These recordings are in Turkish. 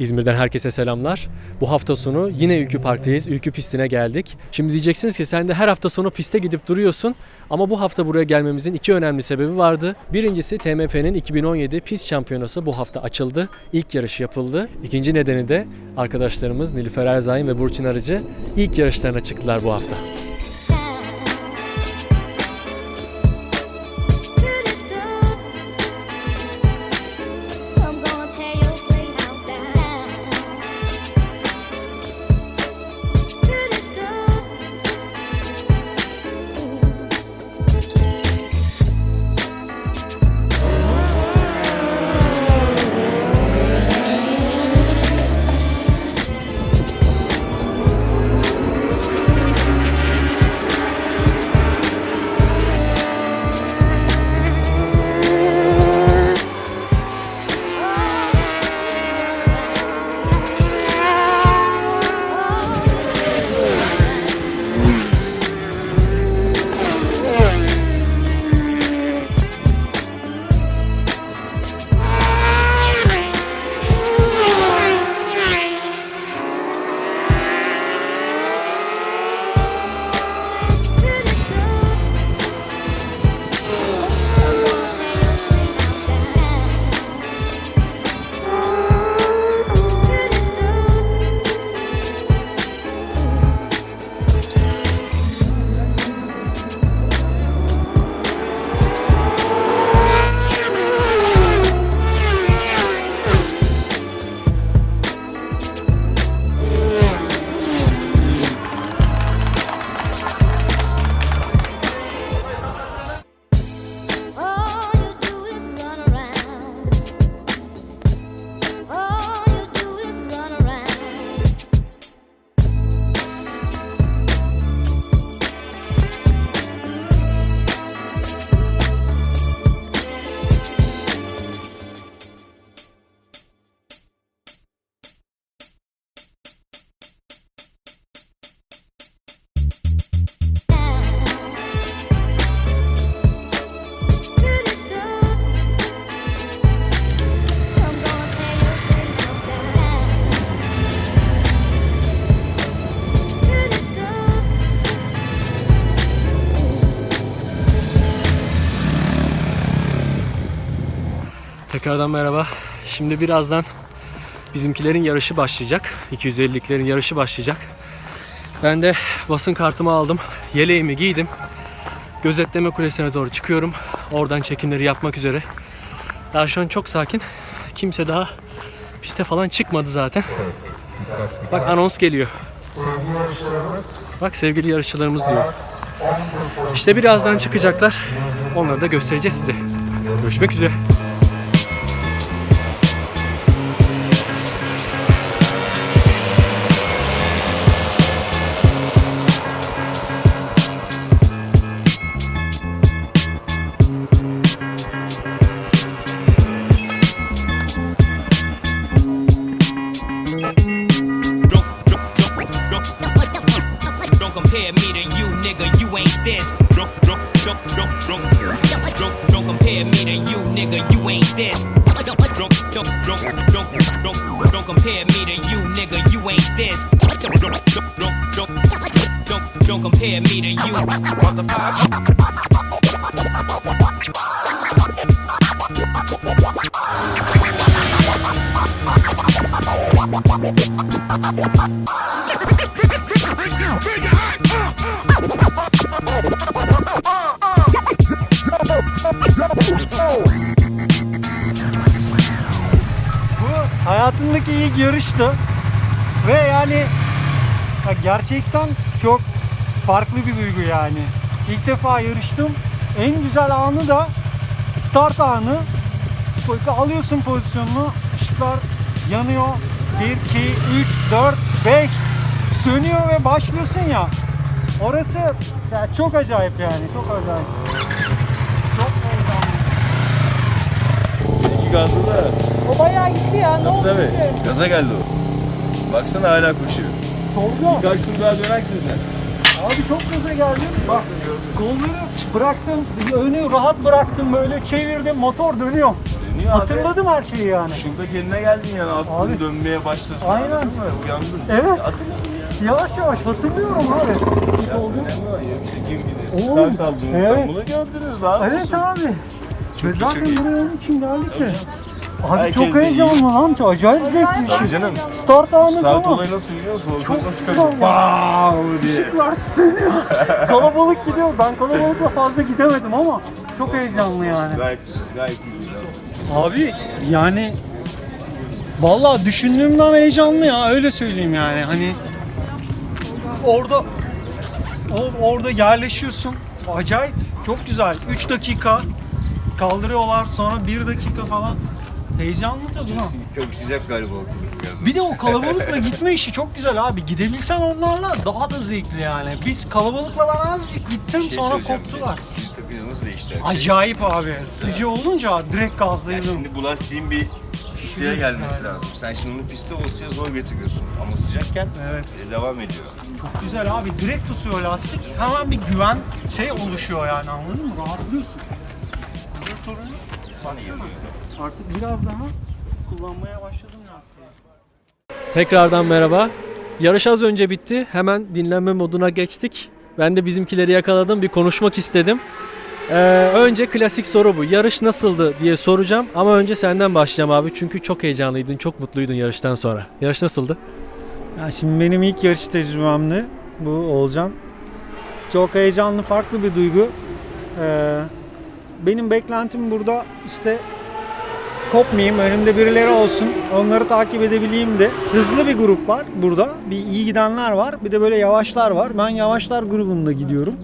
İzmir'den herkese selamlar. Bu hafta sonu yine Ülkü Park'tayız. Ülkü pistine geldik. Şimdi diyeceksiniz ki sen de her hafta sonu piste gidip duruyorsun. Ama bu hafta buraya gelmemizin iki önemli sebebi vardı. Birincisi TMF'nin 2017 pist şampiyonası bu hafta açıldı. İlk yarış yapıldı. İkinci nedeni de arkadaşlarımız Nilüfer Erzayin ve Burçin Arıcı ilk yarışlarına çıktılar bu hafta. Tekrardan merhaba. Şimdi birazdan bizimkilerin yarışı başlayacak. 250'liklerin yarışı başlayacak. Ben de basın kartımı aldım. Yeleğimi giydim. Gözetleme kulesine doğru çıkıyorum. Oradan çekimleri yapmak üzere. Daha şu an çok sakin. Kimse daha piste falan çıkmadı zaten. Bak anons geliyor. Bak sevgili yarışçılarımız diyor. İşte birazdan çıkacaklar. Onları da göstereceğiz size. Görüşmek üzere. Compare me to you. Bu hayatımdaki ilk yarıştı. Ve yani ya gerçekten çok farklı bir duygu yani. İlk defa yarıştım. En güzel anı da start anı. Alıyorsun pozisyonunu, ışıklar yanıyor. 1, 2, 3, 4, 5 sönüyor ve başlıyorsun ya. Orası ya çok acayip yani, çok acayip. Çok heyecanlı. Seninki gazlı da. O bayağı gitti ya. Ne oldu? Tabii. Gaza geldi o. Baksana hala koşuyor. Tolga, Birkaç tur daha dönersin sen. Abi çok gaza geldim. Bak kolları bıraktım, önü rahat bıraktım böyle çevirdim, motor dönüyor. Dönüyor abi. Hatırladım her şeyi yani. Şurada kendine geldin yani aklın Abi. dönmeye başladı. Aynen. Anladın mı? Uyandın. Evet. Hatırladın ya. Yavaş yavaş hatırlıyorum abi. Ya olan yarışacağım gibi. Siz Oğlum, kaldınız. evet. Bunu gördünüz daha Evet abi. Ve iyi, zaten çok buraya onun için geldik de. Abi Herkes çok de heyecanlı lan. Çok acayip zevkli bir Tabii şey. canım. Start anı Start tamam. olayı nasıl biliyor musun? Çok nasıl güzel kaçıyor? Wow diye. Işıklar sönüyor. Kalabalık gidiyor. Ben kalabalıkla fazla gidemedim ama çok heyecanlı yani. Gayet, gayet iyi. Abi yani vallahi düşündüğümden heyecanlı ya öyle söyleyeyim yani hani orada o- orada yerleşiyorsun acayip çok güzel 3 dakika kaldırıyorlar sonra 1 dakika falan heyecanlı tabii ha. Çok sıcak galiba ortalık biraz. Bir de o kalabalıkla gitme işi çok güzel abi. Gidebilsen onlarla daha da zevkli yani. Biz kalabalıkla ben azıcık gittim Bir şey sonra söyleyeceğim. koptular. Sizi takınca nasıl değişti her şey? Acayip abi. Sıcı olunca direkt Ya gazlaydım. şimdi bu lastiğin bir hisseye gelmesi lazım. Sen şimdi onu piste olsaya zor getiriyorsun. Ama sıcakken Evet. e, devam ediyor. Çok güzel abi. Direkt tutuyor lastik. Hemen bir güven şey oluşuyor yani anladın mı? Rahatlıyorsun. Motorunu Sana geliyor. Artık biraz daha kullanmaya başladım lastiği. Tekrardan merhaba. Yarış az önce bitti. Hemen dinlenme moduna geçtik. Ben de bizimkileri yakaladım. Bir konuşmak istedim. Ee, önce klasik soru bu. Yarış nasıldı diye soracağım. Ama önce senden başlayacağım abi. Çünkü çok heyecanlıydın, çok mutluydun yarıştan sonra. Yarış nasıldı? Ya şimdi benim ilk yarış tecrübemdi. Bu Olcan. Çok heyecanlı, farklı bir duygu. Ee, benim beklentim burada işte kopmayayım, önümde birileri olsun, onları takip edebileyim de. Hızlı bir grup var burada. Bir iyi gidenler var, bir de böyle yavaşlar var. Ben yavaşlar grubunda gidiyorum.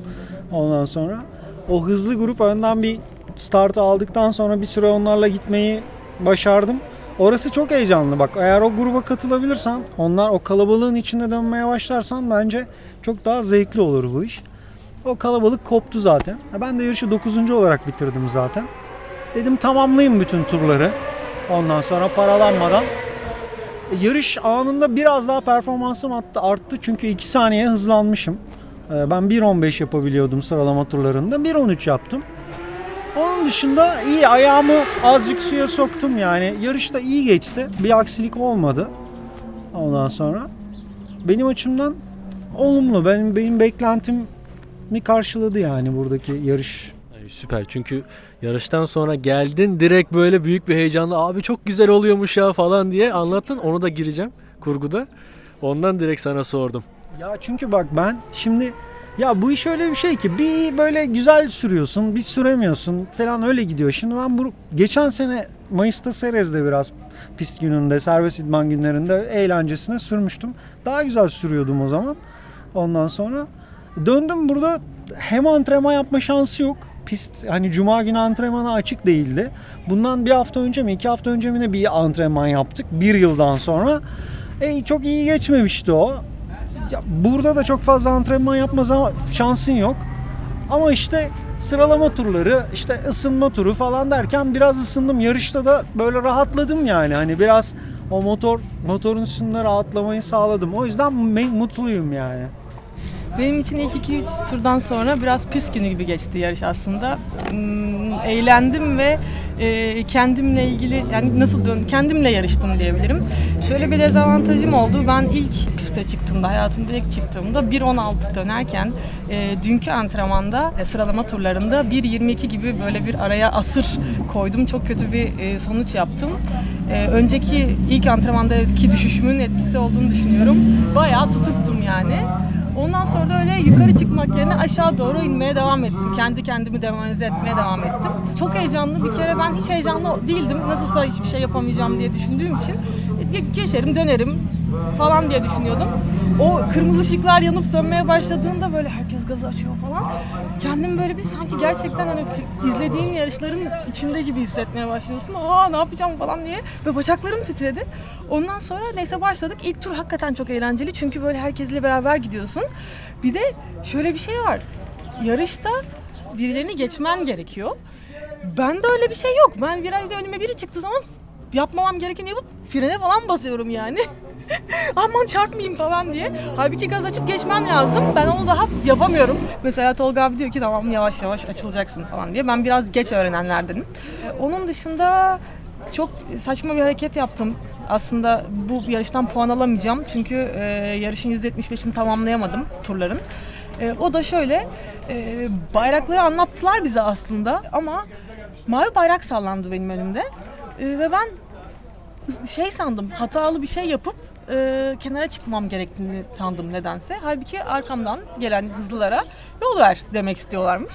Ondan sonra o hızlı grup önden bir startı aldıktan sonra bir süre onlarla gitmeyi başardım. Orası çok heyecanlı bak. Eğer o gruba katılabilirsen, onlar o kalabalığın içinde dönmeye başlarsan bence çok daha zevkli olur bu iş. O kalabalık koptu zaten. Ben de yarışı 9. olarak bitirdim zaten. Dedim tamamlayayım bütün turları. Ondan sonra paralanmadan. E, Yarış anında biraz daha performansım arttı, arttı çünkü 2 saniye hızlanmışım. E, Ben 1.15 yapabiliyordum sıralama turlarında. 1.13 yaptım. Onun dışında iyi ayağımı azıcık suya soktum yani. Yarışta iyi geçti. Bir aksilik olmadı. Ondan sonra benim açımdan olumlu. Benim benim beklentimi karşıladı yani buradaki yarış. Süper çünkü yarıştan sonra geldin direkt böyle büyük bir heyecanla abi çok güzel oluyormuş ya falan diye anlattın. Onu da gireceğim kurguda. Ondan direkt sana sordum. Ya çünkü bak ben şimdi ya bu iş öyle bir şey ki bir böyle güzel sürüyorsun, bir süremiyorsun falan öyle gidiyor. Şimdi ben bu geçen sene Mayıs'ta Serez'de biraz pist gününde, serbest idman günlerinde eğlencesine sürmüştüm. Daha güzel sürüyordum o zaman. Ondan sonra döndüm burada hem antrenman yapma şansı yok. Pist hani cuma günü antrenmana açık değildi. Bundan bir hafta önce mi iki hafta önce mi ne bir antrenman yaptık. Bir yıldan sonra. E, çok iyi geçmemişti o. Ya burada da çok fazla antrenman yapma şansın yok. Ama işte sıralama turları, işte ısınma turu falan derken biraz ısındım. Yarışta da böyle rahatladım yani. Hani biraz o motor motorun üstünde rahatlamayı sağladım. O yüzden mutluyum yani. Benim için ilk 2-3 turdan sonra biraz pis günü gibi geçti yarış aslında. Hmm, eğlendim ve e, kendimle ilgili yani nasıl dön kendimle yarıştım diyebilirim. Şöyle bir dezavantajım oldu. Ben ilk piste çıktığımda, hayatımda ilk çıktığımda 1.16 dönerken e, dünkü antrenmanda e, sıralama turlarında 1.22 gibi böyle bir araya asır koydum. Çok kötü bir sonuç yaptım. Önceki ilk antrenmandaki düşüşümün etkisi olduğunu düşünüyorum. Bayağı tutuktum yani. Ondan sonra da öyle yukarı çıkmak yerine aşağı doğru inmeye devam ettim. Kendi kendimi demoralize etmeye devam ettim. Çok heyecanlı bir kere ben hiç heyecanlı değildim. Nasılsa hiçbir şey yapamayacağım diye düşündüğüm için e, geçerim dönerim falan diye düşünüyordum. O kırmızı ışıklar yanıp sönmeye başladığında böyle herkes gazı açıyor falan. Kendimi böyle bir sanki gerçekten hani izlediğin yarışların içinde gibi hissetmeye başlıyorsun. Aa ne yapacağım falan diye. Ve bacaklarım titredi. Ondan sonra neyse başladık. İlk tur hakikaten çok eğlenceli. Çünkü böyle herkesle beraber gidiyorsun. Bir de şöyle bir şey var. Yarışta birilerini geçmen gerekiyor. Bende öyle bir şey yok. Ben virajda önüme biri çıktığı zaman yapmamam gerekeni yapıp frene falan basıyorum yani. Aman çarpmayayım falan diye. Halbuki gaz açıp geçmem lazım. Ben onu daha yapamıyorum. Mesela Tolga abi diyor ki tamam yavaş yavaş açılacaksın falan diye. Ben biraz geç öğrenenlerdenim. Ee, Onun dışında çok saçma bir hareket yaptım. Aslında bu yarıştan puan alamayacağım. Çünkü e, yarışın %75'ini tamamlayamadım turların. E, o da şöyle, e, bayrakları anlattılar bize aslında ama mavi bayrak sallandı benim önümde. E, ve ben şey sandım, hatalı bir şey yapıp e, kenara çıkmam gerektiğini sandım nedense. Halbuki arkamdan gelen hızlılara yol ver demek istiyorlarmış.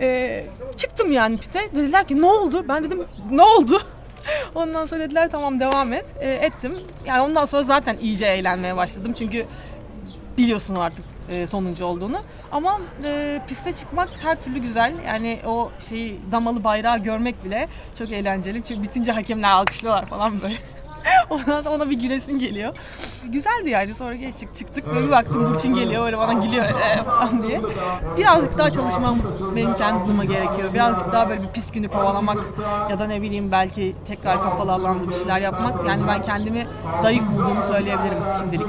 E, çıktım yani pite. Dediler ki ne oldu? Ben dedim ne oldu? Ondan sonra dediler tamam devam et. E, ettim. Yani ondan sonra zaten iyice eğlenmeye başladım. Çünkü biliyorsun artık e, sonuncu olduğunu. Ama e, piste çıkmak her türlü güzel. Yani o şeyi damalı bayrağı görmek bile çok eğlenceli. Çünkü bitince hakemler alkışlıyorlar falan böyle. Ondan sonra ona bir gülesim geliyor. Güzeldi yani. Sonra geçtik çıktık. Böyle bir baktım Burçin geliyor böyle bana gülüyor "Ee," falan diye. Birazcık daha çalışmam benim kendi bulma gerekiyor. Birazcık daha böyle bir pis günü kovalamak ya da ne bileyim belki tekrar kapalı alanda bir şeyler yapmak. Yani ben kendimi zayıf bulduğumu söyleyebilirim şimdilik.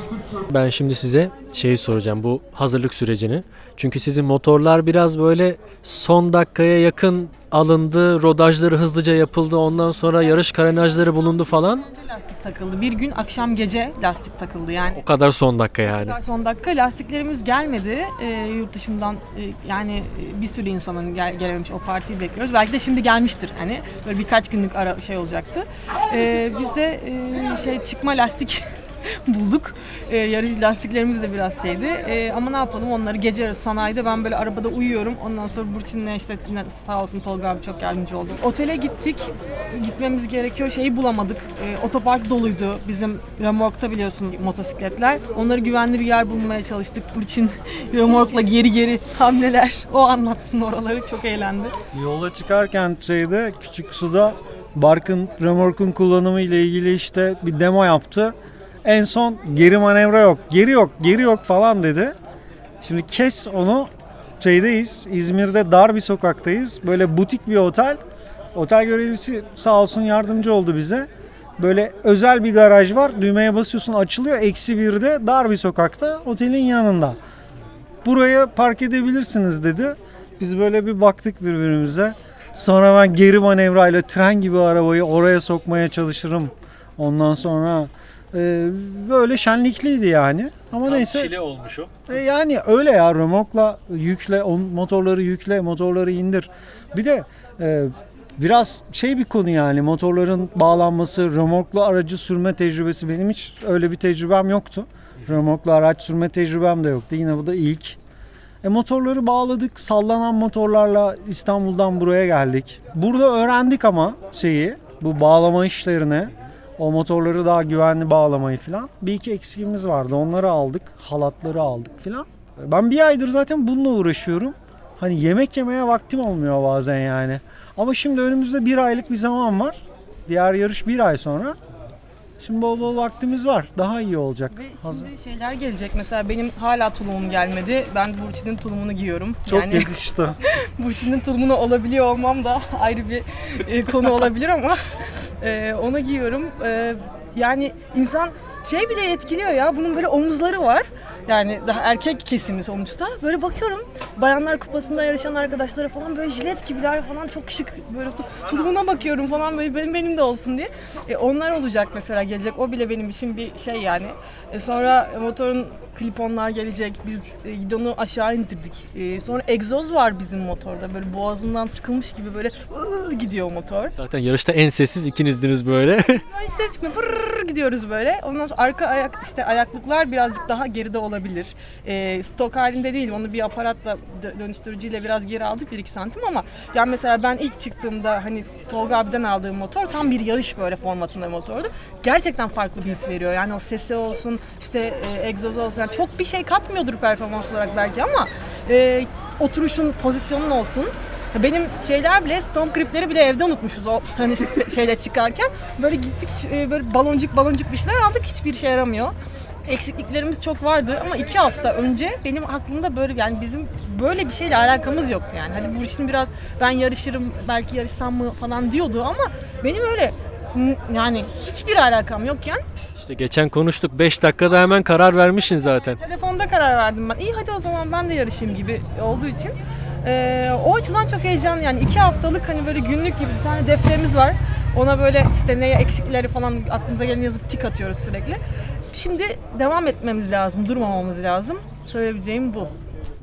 Ben şimdi size şeyi soracağım bu hazırlık sürecini. Çünkü sizin motorlar biraz böyle son dakikaya yakın alındı, rodajları hızlıca yapıldı, ondan sonra yarış karenajları bulundu falan. Önce lastik takıldı. Bir gün akşam gece lastik takıldı yani. O kadar son dakika yani. Daha son dakika lastiklerimiz gelmedi. Ee, yurt dışından e, yani e, bir sürü insanın gel- gelememiş o partiyi bekliyoruz. Belki de şimdi gelmiştir. Hani böyle birkaç günlük ara şey olacaktı. Ee, biz de e, şey çıkma lastik bulduk. Ee, yarı lastiklerimiz de biraz şeydi. Ee, ama ne yapalım onları gece sanayide ben böyle arabada uyuyorum. Ondan sonra Burçin'le işte sağ olsun Tolga abi çok yardımcı oldu. Otele gittik. Gitmemiz gerekiyor. Şeyi bulamadık. Ee, otopark doluydu. Bizim remorkta biliyorsun motosikletler. Onları güvenli bir yer bulmaya çalıştık. Burçin remorkla geri geri hamleler. O anlatsın oraları. Çok eğlendi. Yola çıkarken şeyde küçük suda Barkın remorkun kullanımı ile ilgili işte bir demo yaptı. En son geri manevra yok, geri yok, geri yok falan dedi. Şimdi kes onu şeydeyiz. İzmir'de dar bir sokaktayız. Böyle butik bir otel. Otel görevlisi sağ olsun yardımcı oldu bize. Böyle özel bir garaj var. Düğmeye basıyorsun açılıyor. Eksi birde dar bir sokakta otelin yanında. Buraya park edebilirsiniz dedi. Biz böyle bir baktık birbirimize. Sonra ben geri manevrayla tren gibi arabayı oraya sokmaya çalışırım. Ondan sonra e, böyle şenlikliydi yani. Ama neyse. olmuş o. E yani öyle ya remorkla yükle, on, motorları yükle, motorları indir. Bir de e, biraz şey bir konu yani motorların bağlanması, remorkla aracı sürme tecrübesi benim hiç öyle bir tecrübem yoktu. Remorkla araç sürme tecrübem de yoktu. Yine bu da ilk. E motorları bağladık. Sallanan motorlarla İstanbul'dan buraya geldik. Burada öğrendik ama şeyi, bu bağlama işlerini, o motorları daha güvenli bağlamayı falan. Bir iki eksiğimiz vardı. Onları aldık. Halatları aldık falan. Ben bir aydır zaten bununla uğraşıyorum. Hani yemek yemeye vaktim olmuyor bazen yani. Ama şimdi önümüzde bir aylık bir zaman var. Diğer yarış bir ay sonra. Şimdi bol bol vaktimiz var. Daha iyi olacak. Ve Hazır. şimdi şeyler gelecek. Mesela benim hala tulumum gelmedi. Ben Burçin'in tulumunu giyiyorum. Çok yani yakıştı. Burçin'in tulumunu olabiliyor olmam da ayrı bir e, konu olabilir ama e, onu giyiyorum. E, yani insan şey bile etkiliyor ya. Bunun böyle omuzları var. Yani daha erkek kesimi sonuçta. Böyle bakıyorum bayanlar kupasında yarışan arkadaşlara falan böyle jilet gibiler falan çok şık böyle tulumuna bakıyorum falan böyle benim benim de olsun diye. E, onlar olacak mesela gelecek. O bile benim için bir şey yani. E, sonra motorun kliponlar gelecek. Biz e, gidonu aşağı indirdik. E, sonra egzoz var bizim motorda. Böyle boğazından sıkılmış gibi böyle ıı gidiyor motor. Zaten yarışta en sessiz ikinizdiniz böyle. Hiç ses çıkmıyor. Gidiyoruz böyle. Ondan sonra arka ayak işte ayaklıklar birazcık daha geride olabilir. E, stok halinde değil. Onu bir aparatla dö- dönüştürücüyle biraz geri aldık 1-2 santim ama yani mesela ben ilk çıktığımda hani Tolga abiden aldığım motor tam bir yarış böyle formatında bir motordu. Gerçekten farklı bir his veriyor. Yani o sesi olsun, işte e, egzoz olsun. Yani çok bir şey katmıyordur performans olarak belki ama e, oturuşun, pozisyonun olsun. Benim şeyler bile, stomp gripleri bile evde unutmuşuz o tanış şeyle çıkarken. Böyle gittik e, böyle baloncuk baloncuk bir şeyler aldık hiçbir işe yaramıyor. Eksikliklerimiz çok vardı ama iki hafta önce benim aklımda böyle yani bizim böyle bir şeyle alakamız yoktu yani. Hadi bu için biraz ben yarışırım belki yarışsam mı falan diyordu ama benim öyle yani hiçbir alakam yokken İşte geçen konuştuk 5 dakikada hemen karar vermişsin zaten. Telefonda karar verdim ben. İyi hadi o zaman ben de yarışayım gibi olduğu için. Ee, o açıdan çok heyecanlı yani iki haftalık hani böyle günlük gibi bir tane defterimiz var. Ona böyle işte neye eksikleri falan aklımıza gelen yazıp tik atıyoruz sürekli. Şimdi devam etmemiz lazım, durmamamız lazım. Söyleyebileceğim bu.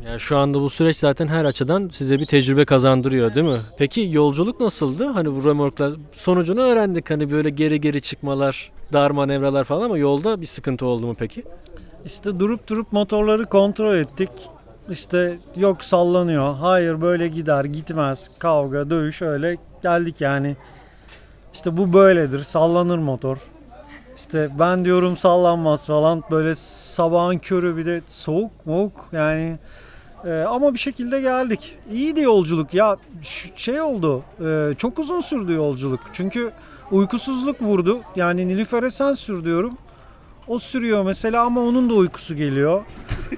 Yani şu anda bu süreç zaten her açıdan size bir tecrübe kazandırıyor değil mi? Peki yolculuk nasıldı? Hani bu remorkla sonucunu öğrendik. Hani böyle geri geri çıkmalar, dar manevralar falan ama yolda bir sıkıntı oldu mu peki? İşte durup durup motorları kontrol ettik. İşte yok sallanıyor. Hayır böyle gider gitmez. Kavga dövüş öyle geldik yani. İşte bu böyledir. Sallanır motor. İşte ben diyorum sallanmaz falan. Böyle sabahın körü bir de soğuk moğuk yani. Ee, ama bir şekilde geldik. İyiydi yolculuk ya. Şey oldu. e, çok uzun sürdü yolculuk. Çünkü uykusuzluk vurdu. Yani Nilüfer'e sen sür diyorum. O sürüyor mesela ama onun da uykusu geliyor.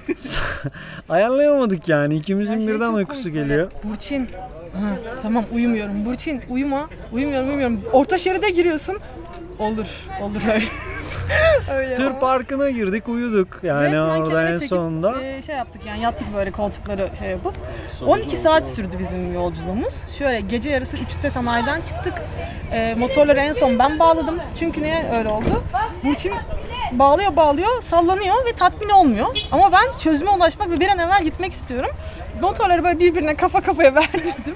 Ayarlayamadık yani. ikimizin Her şey birden uykusu komik geliyor. Burçin. Ha, tamam uyumuyorum. Burçin uyuma. Uyumuyorum uyumuyorum. Orta şeride giriyorsun. Olur. Olur öyle. öyle. Tır ama- parkına girdik uyuduk yani Resmen orada en çekip, sonunda. e, şey yaptık yani yattık böyle koltukları şey yapıp. 12 saat sürdü bizim yolculuğumuz. Şöyle gece yarısı 3'te sanayiden çıktık. E, motorları en son ben bağladım. Çünkü niye öyle oldu? Burçin bağlıyor bağlıyor sallanıyor ve tatmin olmuyor. Ama ben çözüme ulaşmak ve bir an evvel gitmek istiyorum. Motorları böyle birbirine kafa kafaya verdirdim.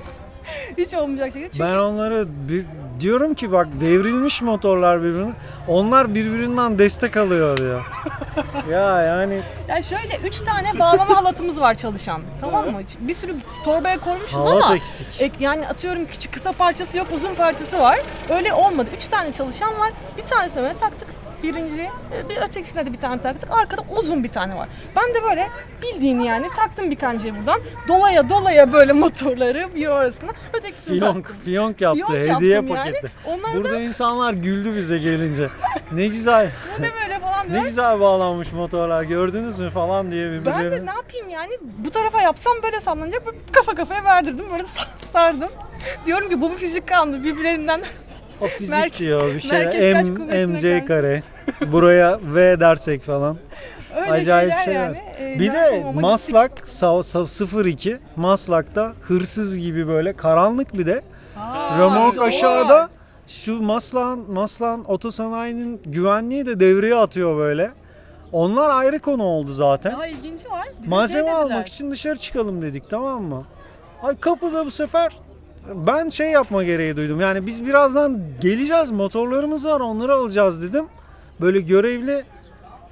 Hiç olmayacak şekilde. Çünkü Ben onları bir, diyorum ki bak devrilmiş motorlar birbirine. Onlar birbirinden destek alıyor diyor. ya yani Ya şöyle üç tane bağlama halatımız var çalışan. Tamam mı? Bir sürü torbaya koymuşuz halat ama eksik. ek, yani atıyorum küçük kısa parçası yok, uzun parçası var. Öyle olmadı. Üç tane çalışan var. Bir tanesine böyle taktık. Birinciyi, e, bir ötekisine de bir tane taktık. Arkada uzun bir tane var. Ben de böyle bildiğini yani taktım bir kancayı buradan. Dolaya dolaya böyle motorları bir orasına ötekisini Fiyonk, taktım. fiyonk yaptı. Fiyonk hediye yaptım yani. paketi. Onlar Burada insanlar güldü bize gelince. Ne güzel. Bu ne böyle falan Ne diyor. güzel bağlanmış motorlar gördünüz mü falan diye Ben birbirlerine. de ne yapayım yani bu tarafa yapsam böyle sallanacak böyle kafa kafaya verdirdim böyle sardım. Diyorum ki bu bir fizik kanunu birbirlerinden O fizik Merke- diyor bir şey. merkez kaç M, kuvvetine MC karşı. kare. Buraya V dersek falan. öyle Acayip şeyler şeyler. yani. Ee, Bir de Maslak sa- sa- 02 Maslak'ta hırsız gibi böyle karanlık bir de doğru. aşağıda şu Maslan Maslan otosanayinin güvenliği de devreye atıyor böyle. Onlar ayrı konu oldu zaten. Daha ilginci var. Bize Malzeme şey almak için dışarı çıkalım dedik tamam mı? Ay kapıda bu sefer ben şey yapma gereği duydum. Yani biz birazdan geleceğiz motorlarımız var onları alacağız dedim. Böyle görevli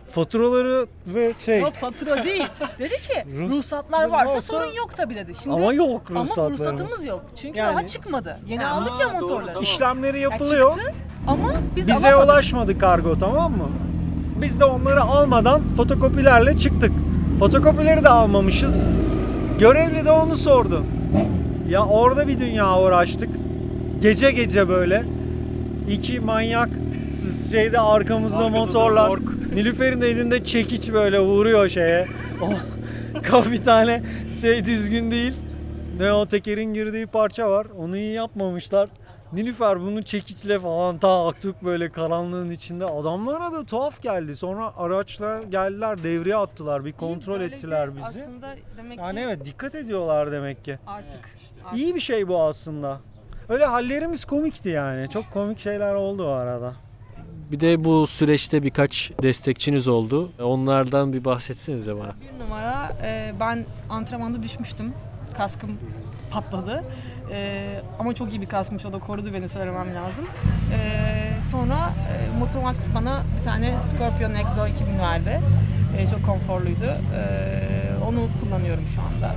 faturaları ve şey Yok fatura değil. Dedi ki Ruhs- ruhsatlar varsa sorun yok tabii dedi. Şimdi ama yok ama ruhsatlarımız. ruhsatımız yok. Çünkü Yani- daha çıkmadı. Yeni aldık ya doğru, motorları. tamam. İşlemleri Ya yapılıyor. çıktı ama biz Bize alamadık. ulaşmadı kargo tamam mı? Biz de onları almadan fotokopilerle çıktık. Fotokopileri de almamışız. Görevli de onu sordu. Ya orada bir dünya uğraştık. Gece gece böyle. iki manyak şeyde arkamızda Arkada da motorlar. ork. Nilüfer'in elinde çekiç böyle vuruyor şeye. Oh, ka- bir tane şey düzgün değil. Ne o tekerin girdiği parça var. Onu iyi yapmamışlar. Nilüfer bunu çekiçle falan taktık böyle karanlığın içinde. Adamlara da tuhaf geldi. Sonra araçlar geldiler devreye attılar. Bir kontrol Böylece ettiler bizi. Aslında demek ki Yani evet dikkat ediyorlar demek ki. artık. artık. İyi bir şey bu aslında. Öyle hallerimiz komikti yani. Çok komik şeyler oldu o arada. Bir de bu süreçte birkaç destekçiniz oldu. Onlardan bir bahsetsenize bana. Bir numara e, ben antrenmanda düşmüştüm. Kaskım patladı. E, ama çok iyi bir kaskmış o da korudu beni söylemem lazım. E, sonra Motomax bana bir tane Scorpion Exo 2000 verdi. Çok konforluydu. Onu kullanıyorum şu anda.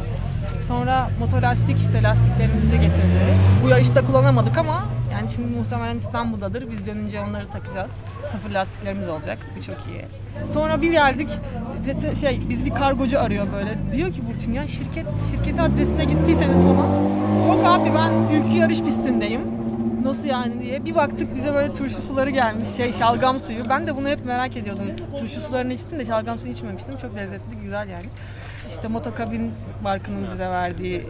Sonra motolastik işte lastiklerimizi getirdi. Bu yarışta kullanamadık ama yani şimdi muhtemelen İstanbul'dadır. Biz dönünce onları takacağız. Sıfır lastiklerimiz olacak. Bu çok iyi. Sonra bir geldik. Şey biz bir kargocu arıyor böyle. Diyor ki Burçin ya şirket şirketi adresine gittiyseniz falan. Yok abi ben ülke yarış pistindeyim. Nasıl yani diye. Bir baktık bize böyle turşu suları gelmiş. Şey şalgam suyu. Ben de bunu hep merak ediyordum. Turşu sularını içtim de şalgam suyu içmemiştim. Çok lezzetli, güzel yani. İşte motokabin markanın bize verdiği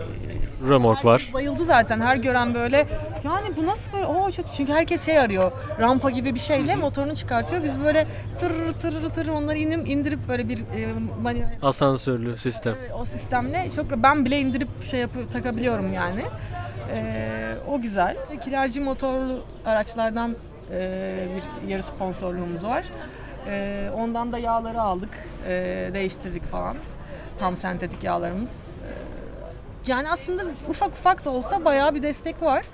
römork var. Bayıldı zaten. Her gören böyle yani bu nasıl böyle? Oo çok çünkü herkes şey arıyor. Rampa gibi bir şeyle motorunu çıkartıyor. Biz böyle tır tır tır onları inip indirip böyle bir e, manuel Asansörlü sistem. o sistemle çok ben bile indirip şey yapıp takabiliyorum yani. Ee, o güzel. Kilerci motorlu araçlardan e, bir yarı sponsorluğumuz var. Ee, ondan da yağları aldık, e, değiştirdik falan. Tam sentetik yağlarımız. Ee, yani aslında ufak ufak da olsa bayağı bir destek var.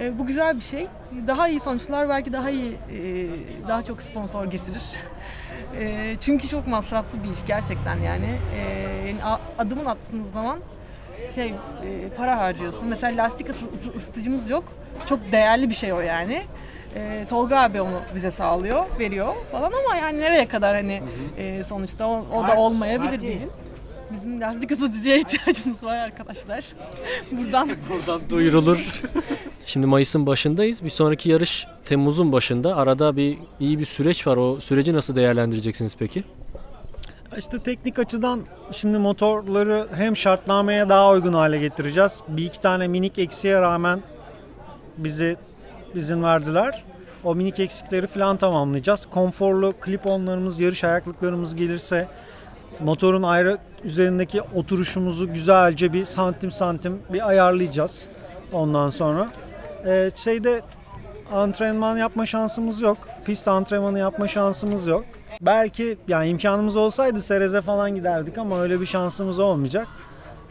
Ee, bu güzel bir şey. Daha iyi sonuçlar belki daha iyi, e, daha çok sponsor getirir. Ee, çünkü çok masraflı bir iş gerçekten yani. Yani a- adımın attığınız zaman şey e, para harcıyorsun. Mesela lastik ısı- ısı- ısıtıcımız yok. Çok değerli bir şey o yani. Ee, Tolga abi onu bize sağlıyor, veriyor falan ama yani nereye kadar hani e, sonuçta o, o da olmayabilir gün. Bizim lastik ısıtıcıya ihtiyacımız var arkadaşlar. Buradan Buradan duyurulur. Şimdi Mayıs'ın başındayız. Bir sonraki yarış Temmuz'un başında. Arada bir iyi bir süreç var. O süreci nasıl değerlendireceksiniz peki? İşte teknik açıdan şimdi motorları hem şartnameye daha uygun hale getireceğiz. Bir iki tane minik eksiğe rağmen bizi izin verdiler. O minik eksikleri falan tamamlayacağız. Konforlu klip-onlarımız, yarış ayaklıklarımız gelirse motorun ayrı üzerindeki oturuşumuzu güzelce bir santim santim bir ayarlayacağız. Ondan sonra Ee, şeyde antrenman yapma şansımız yok. Pist antrenmanı yapma şansımız yok. Belki yani imkanımız olsaydı Serez'e falan giderdik ama öyle bir şansımız olmayacak.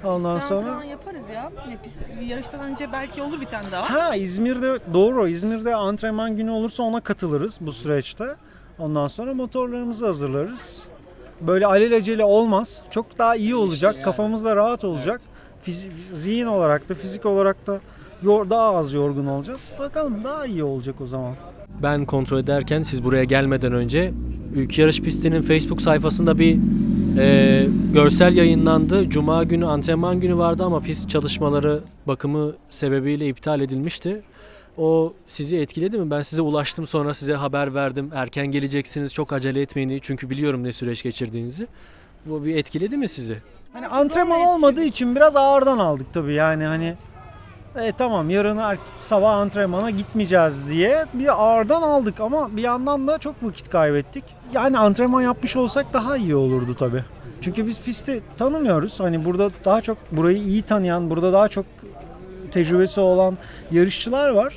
Ondan sonra antrenman yaparız ya. Yine pis- yarıştan önce belki olur bir tane daha. Ha İzmir'de doğru İzmir'de antrenman günü olursa ona katılırız bu süreçte. Ondan sonra motorlarımızı hazırlarız. Böyle alelacele olmaz. Çok daha iyi olacak. Kafamız da rahat olacak. Fizi- zihin olarak da fizik olarak da yor- daha az yorgun olacağız. Bakalım daha iyi olacak o zaman. Ben kontrol ederken siz buraya gelmeden önce Ülke Yarış Pisti'nin Facebook sayfasında bir e, görsel yayınlandı. Cuma günü antrenman günü vardı ama pist çalışmaları bakımı sebebiyle iptal edilmişti. O sizi etkiledi mi? Ben size ulaştım sonra size haber verdim. Erken geleceksiniz çok acele etmeyin. Çünkü biliyorum ne süreç geçirdiğinizi. Bu bir etkiledi mi sizi? Hani antrenman olmadığı için biraz ağırdan aldık tabii yani hani e, tamam yarın er- sabah antrenmana gitmeyeceğiz diye bir ağırdan aldık ama bir yandan da çok vakit kaybettik. Yani antrenman yapmış olsak daha iyi olurdu tabii. Çünkü biz pisti tanımıyoruz. Hani burada daha çok burayı iyi tanıyan, burada daha çok tecrübesi olan yarışçılar var.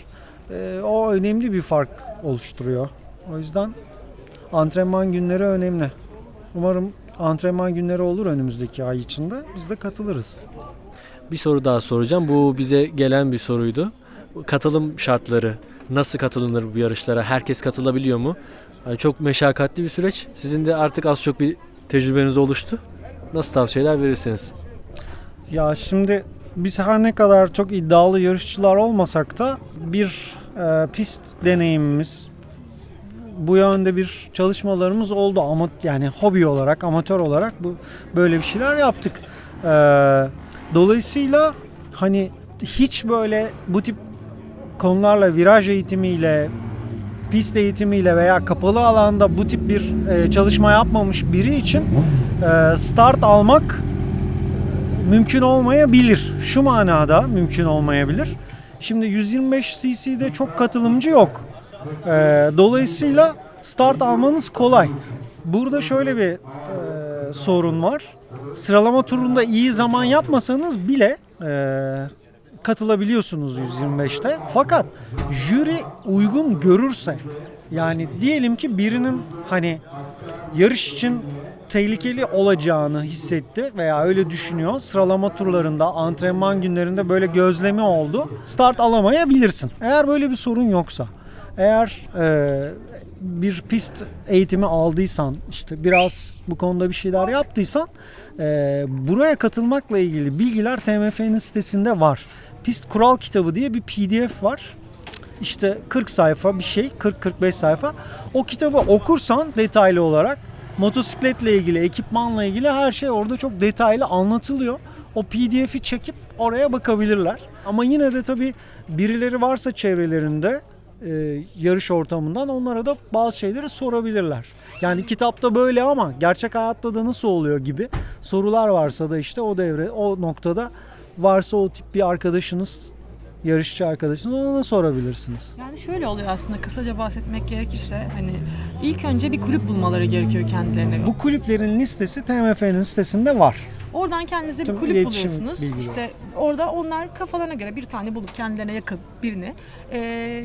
E, o önemli bir fark oluşturuyor. O yüzden antrenman günleri önemli. Umarım antrenman günleri olur önümüzdeki ay içinde. Biz de katılırız. Bir soru daha soracağım. Bu bize gelen bir soruydu. Katılım şartları nasıl katılınır bu yarışlara? Herkes katılabiliyor mu? Yani çok meşakkatli bir süreç. Sizin de artık az çok bir tecrübeniz oluştu. Nasıl tavsiyeler verirsiniz? Ya şimdi biz her ne kadar çok iddialı yarışçılar olmasak da bir e, pist deneyimimiz bu yönde bir çalışmalarımız oldu ama yani hobi olarak amatör olarak bu böyle bir şeyler yaptık. E, dolayısıyla hani hiç böyle bu tip konularla viraj eğitimiyle pist eğitimiyle veya kapalı alanda bu tip bir e, çalışma yapmamış biri için e, start almak mümkün olmayabilir. Şu manada mümkün olmayabilir. Şimdi 125 cc'de çok katılımcı yok. Ee, dolayısıyla start almanız kolay. Burada şöyle bir e, sorun var. Sıralama turunda iyi zaman yapmasanız bile e, katılabiliyorsunuz 125'te. Fakat jüri uygun görürse yani diyelim ki birinin hani yarış için tehlikeli olacağını hissetti veya öyle düşünüyor. Sıralama turlarında, antrenman günlerinde böyle gözlemi oldu. Start alamayabilirsin. Eğer böyle bir sorun yoksa. Eğer e, bir pist eğitimi aldıysan, işte biraz bu konuda bir şeyler yaptıysan e, buraya katılmakla ilgili bilgiler TMF'nin sitesinde var. Pist kural kitabı diye bir pdf var işte 40 sayfa bir şey 40-45 sayfa o kitabı okursan detaylı olarak motosikletle ilgili ekipmanla ilgili her şey orada çok detaylı anlatılıyor. O pdf'i çekip oraya bakabilirler. Ama yine de tabii birileri varsa çevrelerinde e, yarış ortamından onlara da bazı şeyleri sorabilirler. Yani kitapta böyle ama gerçek hayatta da nasıl oluyor gibi sorular varsa da işte o devre o noktada varsa o tip bir arkadaşınız, yarışçı arkadaşınız ona sorabilirsiniz. Yani şöyle oluyor aslında kısaca bahsetmek gerekirse hani ilk önce bir kulüp bulmaları gerekiyor kendilerine. Bu kulüplerin listesi TMF'nin sitesinde var. Oradan kendinize bir Tüm kulüp iletişim buluyorsunuz. bilgileri. İşte orada onlar kafalarına göre bir tane bulup kendilerine yakın birini e,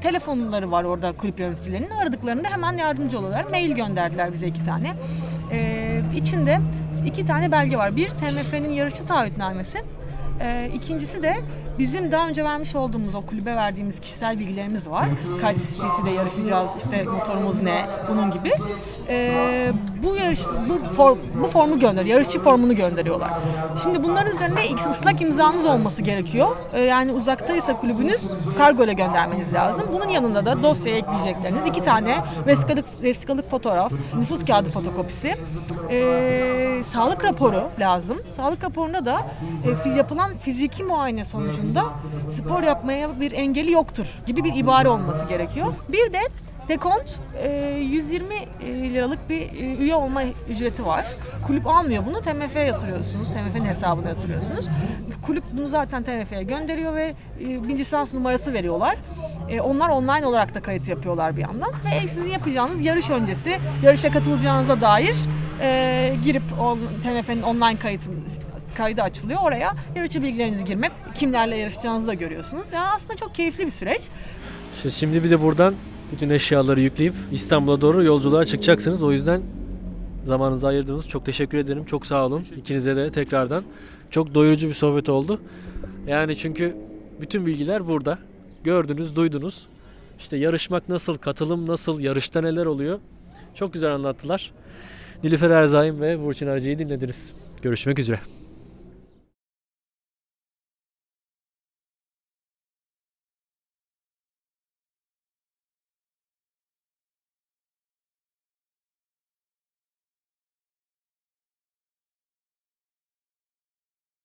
telefonları var orada kulüp yöneticilerinin. Aradıklarında hemen yardımcı oluyorlar. Mail gönderdiler bize iki tane. E, içinde iki tane belge var. Bir TMF'nin yarışçı taahhütnamesi. E, ikincisi de bizim daha önce vermiş olduğumuz o kulübe verdiğimiz kişisel bilgilerimiz var. Kaç cc'de yarışacağız, işte motorumuz ne, bunun gibi. E, bu yarış, bu, form, bu formu gönder, yarışçı formunu gönderiyorlar. Şimdi bunların üzerinde ıslak imzanız olması gerekiyor. E, yani uzaktaysa kulübünüz kargo ile göndermeniz lazım. Bunun yanında da dosyaya ekleyecekleriniz iki tane vesikalık, vesikalık fotoğraf, nüfus kağıdı fotokopisi, e, sağlık raporu lazım. Sağlık raporunda da e, yapılan fiziki muayene sonucunda spor yapmaya bir engeli yoktur gibi bir ibare olması gerekiyor. Bir de dekont e, 120 liralık bir e, üye olma ücreti var. Kulüp almıyor bunu TMF'ye yatırıyorsunuz. TMF'nin hesabına yatırıyorsunuz. Kulüp bunu zaten TMF'ye gönderiyor ve e, bir lisans numarası veriyorlar. E, onlar online olarak da kayıt yapıyorlar bir yandan. Ve sizin yapacağınız yarış öncesi yarışa katılacağınıza dair e, girip TMF'nin online kayıtını kaydı açılıyor. Oraya yarışçı bilgilerinizi girmek, kimlerle yarışacağınızı da görüyorsunuz. Yani aslında çok keyifli bir süreç. İşte şimdi bir de buradan bütün eşyaları yükleyip İstanbul'a doğru yolculuğa çıkacaksınız. O yüzden zamanınızı ayırdığınız çok teşekkür ederim. Çok sağ olun. İkinize de tekrardan. Çok doyurucu bir sohbet oldu. Yani çünkü bütün bilgiler burada. Gördünüz, duydunuz. İşte yarışmak nasıl, katılım nasıl, yarışta neler oluyor. Çok güzel anlattılar. Nilüfer Erzaim ve Burçin Arcı'yı dinlediniz. Görüşmek üzere.